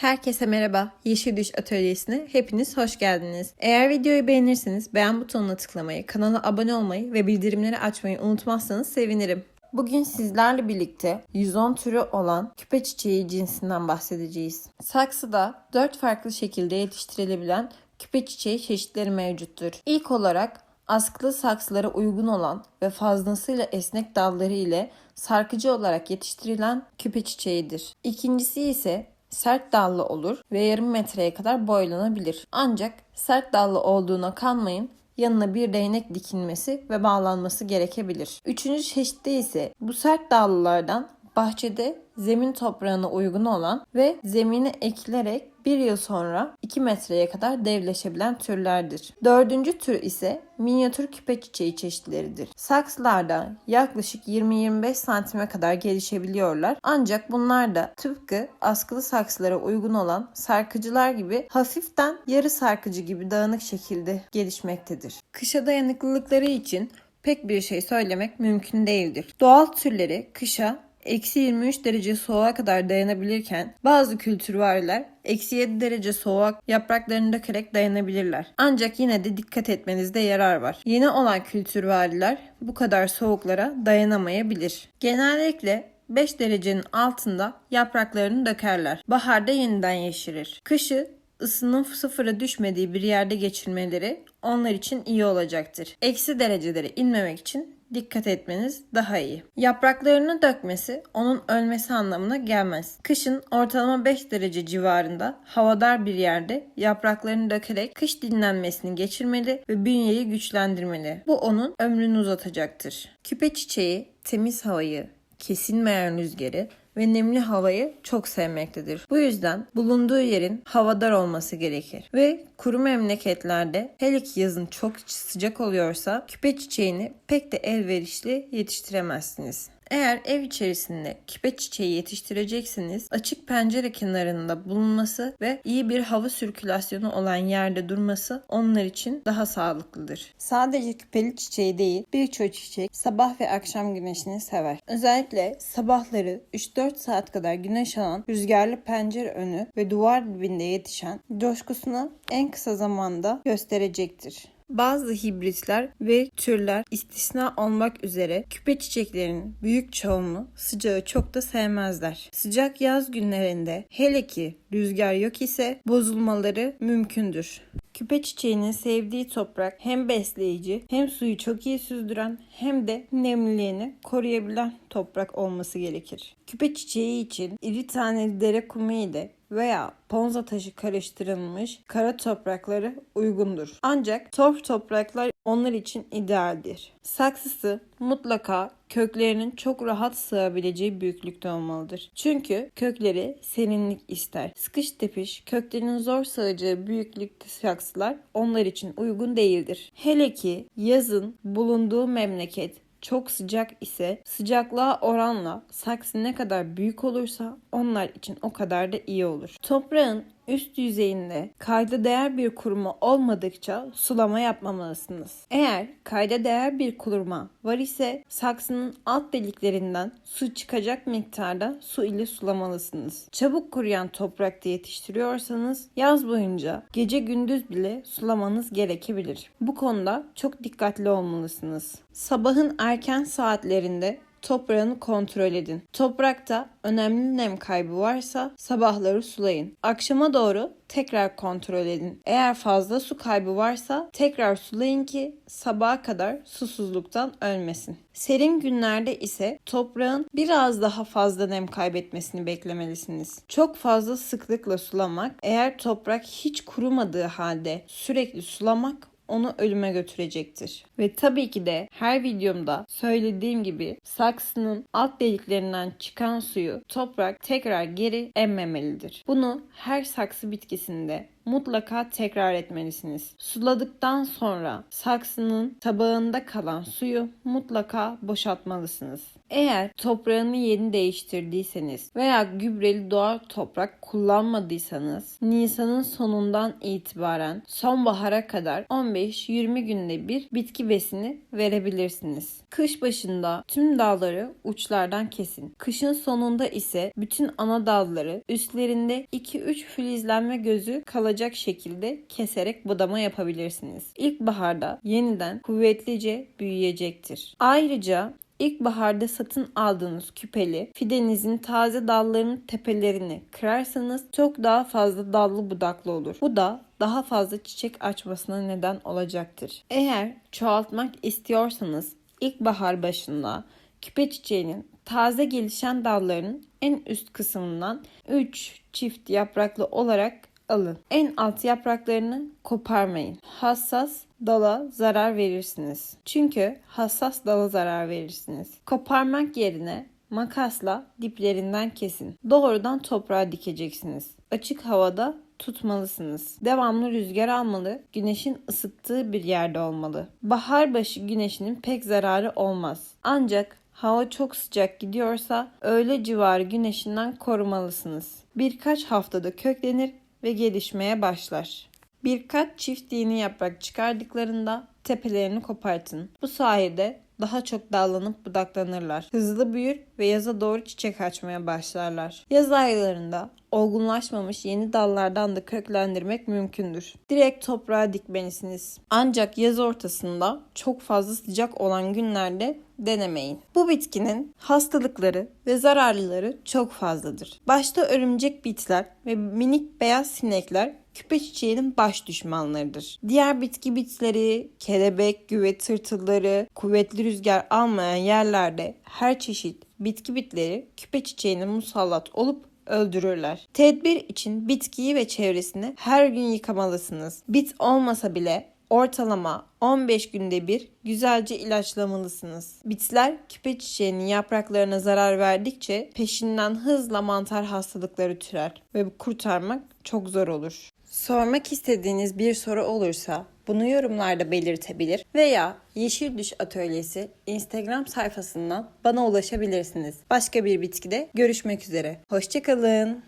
Herkese merhaba. Yeşil Düş Atölyesi'ne hepiniz hoş geldiniz. Eğer videoyu beğenirseniz beğen butonuna tıklamayı, kanala abone olmayı ve bildirimleri açmayı unutmazsanız sevinirim. Bugün sizlerle birlikte 110 türü olan küpe çiçeği cinsinden bahsedeceğiz. Saksıda 4 farklı şekilde yetiştirilebilen küpe çiçeği çeşitleri mevcuttur. İlk olarak askılı saksılara uygun olan ve fazlasıyla esnek dalları ile sarkıcı olarak yetiştirilen küpe çiçeğidir. İkincisi ise sert dallı olur ve yarım metreye kadar boylanabilir. Ancak sert dallı olduğuna kanmayın yanına bir değnek dikilmesi ve bağlanması gerekebilir. Üçüncü çeşitte ise bu sert dallılardan bahçede zemin toprağına uygun olan ve zemine ekilerek bir yıl sonra 2 metreye kadar devleşebilen türlerdir. Dördüncü tür ise minyatür küpe çiçeği çeşitleridir. Saksılarda yaklaşık 20-25 santime kadar gelişebiliyorlar. Ancak bunlar da tıpkı askılı saksılara uygun olan sarkıcılar gibi hafiften yarı sarkıcı gibi dağınık şekilde gelişmektedir. Kışa dayanıklılıkları için pek bir şey söylemek mümkün değildir. Doğal türleri kışa eksi 23 derece soğuğa kadar dayanabilirken bazı kültürvariler eksi 7 derece soğuğa yapraklarını dökerek dayanabilirler. Ancak yine de dikkat etmenizde yarar var. Yeni olan kültürvariler bu kadar soğuklara dayanamayabilir. Genellikle 5 derecenin altında yapraklarını dökerler. Baharda yeniden yeşerir. Kışı ısının sıfıra düşmediği bir yerde geçirmeleri onlar için iyi olacaktır. Eksi derecelere inmemek için dikkat etmeniz daha iyi. Yapraklarını dökmesi onun ölmesi anlamına gelmez. Kışın ortalama 5 derece civarında havadar bir yerde yapraklarını dökerek kış dinlenmesini geçirmeli ve bünyeyi güçlendirmeli. Bu onun ömrünü uzatacaktır. Küpe çiçeği temiz havayı, kesilmeyen rüzgarı ve nemli havayı çok sevmektedir. Bu yüzden bulunduğu yerin havadar olması gerekir. Ve kuru memleketlerde hele ki yazın çok sıcak oluyorsa küpe çiçeğini pek de elverişli yetiştiremezsiniz. Eğer ev içerisinde küpe çiçeği yetiştireceksiniz, açık pencere kenarında bulunması ve iyi bir hava sirkülasyonu olan yerde durması onlar için daha sağlıklıdır. Sadece küpeli çiçeği değil, birçok çiçek sabah ve akşam güneşini sever. Özellikle sabahları 3-4 saat kadar güneş alan rüzgarlı pencere önü ve duvar dibinde yetişen coşkusunu en kısa zamanda gösterecektir. Bazı hibritler ve türler istisna olmak üzere küpe çiçeklerinin büyük çoğunluğu sıcağı çok da sevmezler. Sıcak yaz günlerinde hele ki rüzgar yok ise bozulmaları mümkündür. Küpe çiçeğinin sevdiği toprak hem besleyici hem suyu çok iyi süzdüren hem de nemliliğini koruyabilen toprak olması gerekir. Küpe çiçeği için iri taneli dere kumu ile veya ponza taşı karıştırılmış kara toprakları uygundur. Ancak torf topraklar onlar için idealdir. Saksısı mutlaka köklerinin çok rahat sığabileceği büyüklükte olmalıdır. Çünkü kökleri serinlik ister. Sıkış tepiş köklerinin zor sığacağı büyüklükte saksılar onlar için uygun değildir. Hele ki yazın bulunduğu memleket çok sıcak ise sıcaklığa oranla saksı ne kadar büyük olursa onlar için o kadar da iyi olur. Toprağın üst yüzeyinde kayda değer bir kuruma olmadıkça sulama yapmamalısınız. Eğer kayda değer bir kuruma var ise saksının alt deliklerinden su çıkacak miktarda su ile sulamalısınız. Çabuk kuruyan toprakta yetiştiriyorsanız yaz boyunca gece gündüz bile sulamanız gerekebilir. Bu konuda çok dikkatli olmalısınız. Sabahın erken saatlerinde toprağını kontrol edin. Toprakta önemli nem kaybı varsa sabahları sulayın. Akşama doğru tekrar kontrol edin. Eğer fazla su kaybı varsa tekrar sulayın ki sabaha kadar susuzluktan ölmesin. Serin günlerde ise toprağın biraz daha fazla nem kaybetmesini beklemelisiniz. Çok fazla sıklıkla sulamak, eğer toprak hiç kurumadığı halde sürekli sulamak onu ölüme götürecektir. Ve tabii ki de her videomda söylediğim gibi saksının alt deliklerinden çıkan suyu toprak tekrar geri emmemelidir. Bunu her saksı bitkisinde mutlaka tekrar etmelisiniz. Suladıktan sonra saksının tabağında kalan suyu mutlaka boşaltmalısınız. Eğer toprağını yeni değiştirdiyseniz veya gübreli doğal toprak kullanmadıysanız Nisan'ın sonundan itibaren sonbahara kadar 15-20 günde bir bitki besini verebilirsiniz. Kış başında tüm dalları uçlardan kesin. Kışın sonunda ise bütün ana dalları üstlerinde 2-3 filizlenme gözü kalacak şekilde keserek budama yapabilirsiniz. İlkbaharda yeniden kuvvetlice büyüyecektir. Ayrıca İlkbaharda satın aldığınız küpeli fidenizin taze dallarının tepelerini kırarsanız çok daha fazla dallı budaklı olur. Bu da daha fazla çiçek açmasına neden olacaktır. Eğer çoğaltmak istiyorsanız ilkbahar başında küpe çiçeğinin taze gelişen dallarının en üst kısmından 3 çift yapraklı olarak alın. En alt yapraklarını koparmayın. Hassas dala zarar verirsiniz. Çünkü hassas dala zarar verirsiniz. Koparmak yerine makasla diplerinden kesin. Doğrudan toprağa dikeceksiniz. Açık havada tutmalısınız. Devamlı rüzgar almalı, güneşin ısıttığı bir yerde olmalı. Bahar başı güneşinin pek zararı olmaz. Ancak hava çok sıcak gidiyorsa öğle civarı güneşinden korumalısınız. Birkaç haftada köklenir ve gelişmeye başlar. Birkaç çift yeni yaprak çıkardıklarında tepelerini kopartın. Bu sayede daha çok dallanıp budaklanırlar. Hızlı büyür ve yaza doğru çiçek açmaya başlarlar. Yaz aylarında olgunlaşmamış yeni dallardan da köklendirmek mümkündür. Direkt toprağa dikmelisiniz. Ancak yaz ortasında çok fazla sıcak olan günlerde denemeyin. Bu bitkinin hastalıkları ve zararlıları çok fazladır. Başta örümcek bitler ve minik beyaz sinekler küpe çiçeğinin baş düşmanlarıdır. Diğer bitki bitleri, kelebek, güve tırtılları, kuvvetli rüzgar almayan yerlerde her çeşit bitki bitleri küpe çiçeğine musallat olup öldürürler. Tedbir için bitkiyi ve çevresini her gün yıkamalısınız. Bit olmasa bile ortalama 15 günde bir güzelce ilaçlamalısınız. Bitler küpe çiçeğinin yapraklarına zarar verdikçe peşinden hızla mantar hastalıkları türer ve kurtarmak çok zor olur. Sormak istediğiniz bir soru olursa bunu yorumlarda belirtebilir veya Yeşil Düş Atölyesi Instagram sayfasından bana ulaşabilirsiniz. Başka bir bitkide görüşmek üzere. Hoşçakalın.